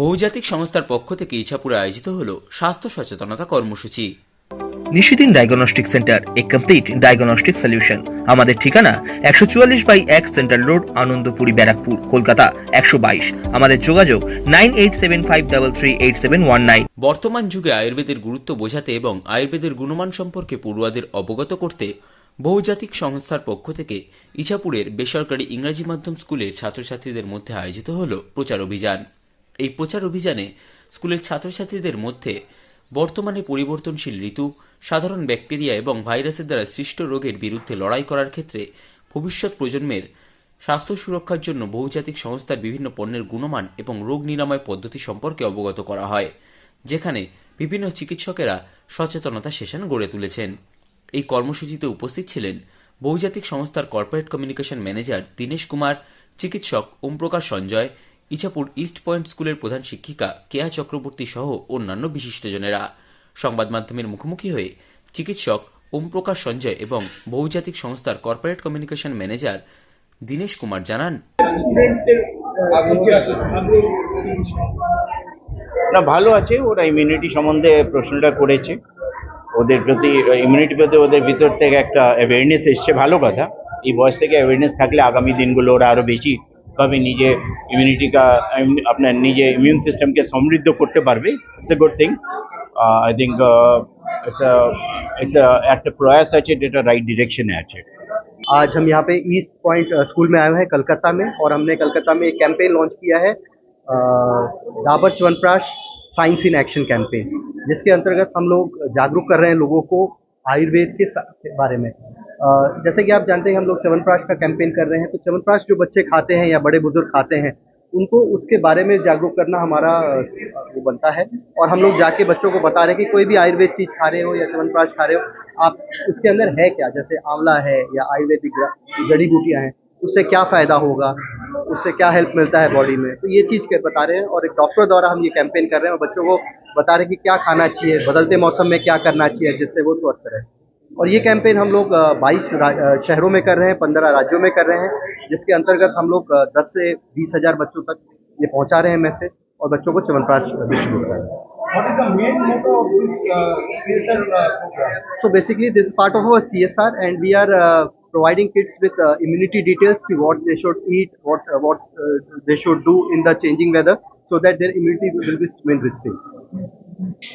বহুজাতিক সংস্থার পক্ষ থেকে ইছাপুরে আয়োজিত হল স্বাস্থ্য সচেতনতা কর্মসূচি। Nishidin diagnostic centre a complete diagnostic solution আমাদের ঠিকানা একশো চুয়াল্লিশ বাই এক সেন্ট্রাল রোড আনন্দপুরি ব্যারাকপুর কলকাতা একশো বাইশ। আমাদের যোগাযোগ nine eight seven five double three eight seven one nine. বর্তমান যুগে আয়ুর্বেদের গুরুত্ব বোঝাতে এবং আয়ুর্বেদের গুণমান সম্পর্কে পড়ুয়াদের অবগত করতে বহুজাতিক সংস্থার পক্ষ থেকে ইছাপুরের বেসরকারি ইংরাজি মাধ্যম স্কুলের ছাত্রছাত্রীদের মধ্যে আয়োজিত হল প্রচার অভিযান। এই প্রচার অভিযানে স্কুলের ছাত্রছাত্রীদের মধ্যে বর্তমানে পরিবর্তনশীল ঋতু, সাধারণ ব্যাকটেরিয়া এবং ভাইরাসের দ্বারা সৃষ্ট রোগের বিরুদ্ধে লড়াই করার ক্ষেত্রে ভবিষ্যৎ প্রজন্মের স্বাস্থ্য সুরক্ষার জন্য বহুজাতিক সংস্থার বিভিন্ন পণ্যের গুণমান এবং রোগ নিরাময় পদ্ধতি সম্পর্কে অবগত করা হয়, যেখানে বিভিন্ন চিকিৎসকেরা সচেতনতা সেশন গড়ে তুলেছেন। এই কর্মসূচিতে উপস্থিত ছিলেন বহুজাতিক সংস্থার corporate communication manager Dinesh Kumar, চিকিৎসক ওমপ্রকাশ সঞ্জয় ইছাপুর ইস্ট পয়েন্ট স্কুলের প্রধান শিক্ষিকা কেয়া চক্রবর্তী সহ অন্যান্য বিশিষ্টজনেরা। সংবাদ মাধ্যমের মুখোমুখি হয়ে চিকিৎসক ওমপ্রকাশ সঞ্জয় এবং বহুজাতিক সংস্থার corporate communication manager Dinesh Kumar জানান, না, ভালো আছে, ওরা ইমিউনিটি সম্বন্ধে প্রশ্নটা করেছে। ওদের প্রতি ইমিউনিটি প্রতি ওদের ভিতর থেকে একটা অ্যাওয়ারনেস এসছে, ভালো কথা। এই বয়স থেকে অ্যাওয়ারনেস থাকলে আগামী দিনগুলো ওরা আরও বেশি ভাবে নিজে ইমিউনিটিকা আপনার নিজে ইমিউন সিস্টেমকে সমৃদ্ধ করতে পারবে it's a good thing I think একটা প্রয়াস আছে যেটা রাইট ডিরেকশনে আছে आज हम यहाँ पे ईस्ट पॉइंट अ, स्कूल में आए हुए हैं कलकत्ता में और हमने कलकत्ता में एक कैंपेन लॉन्च किया है अ, Dabur chyawanprash science in action campaign जिसके अंतर्गत हम लोग जागरूक कर रहे हैं लोगों को आयुर्वेद के सा- के बारे में अ, जैसे कि आप जानते हैं हम लोग च्यवनप्राश का कैंपेन कर रहे हैं तो च्यवनप्राश जो बच्चे खाते हैं या बड़े बुज़ुर्ग खाते हैं, उनको उसके बारे में जागरूक करना हमारा वो बनता है। और हम लोग जाके बच्चों को बता रहे हैं कि कोई भी आयुर्वेद चीज़ खा रहे हो या च्यवनप्राश खा रहे हो, आप उसके अंदर है क्या? जैसे आंवला है या आयुर्वेदिक जड़ी बूटियाँ हैं, उससे क्या फ़ायदा होगा? उससे क्या हेल्प मिलता है बॉडी में? तो ये चीज़ के बता रहे हैं और एक डॉक्टर द्वारा हम ये कैंपेन कर रहे हैं और बच्चों को बता रहे हैं कि क्या खाना चाहिए, बदलते मौसम में क्या करना चाहिए, जिससे वो स्वस्थ रहे। और ये कैंपेन हम लोग 22 शहरों में कर रहे हैं 15 राज्यों में कर रहे हैं जिसके अंतर्गत हम लोग 10 से 20 हज़ार बच्चों तक ये पहुँचा रहे हैं मैसेज और बच्चों को च्यवनप्राश डिस्ट्रीब्यूट कर रहे so basically this part of our C S R and we are providing kits with immunity details की what they should eat what what they should do in the changing weather so that their immunity will be main receive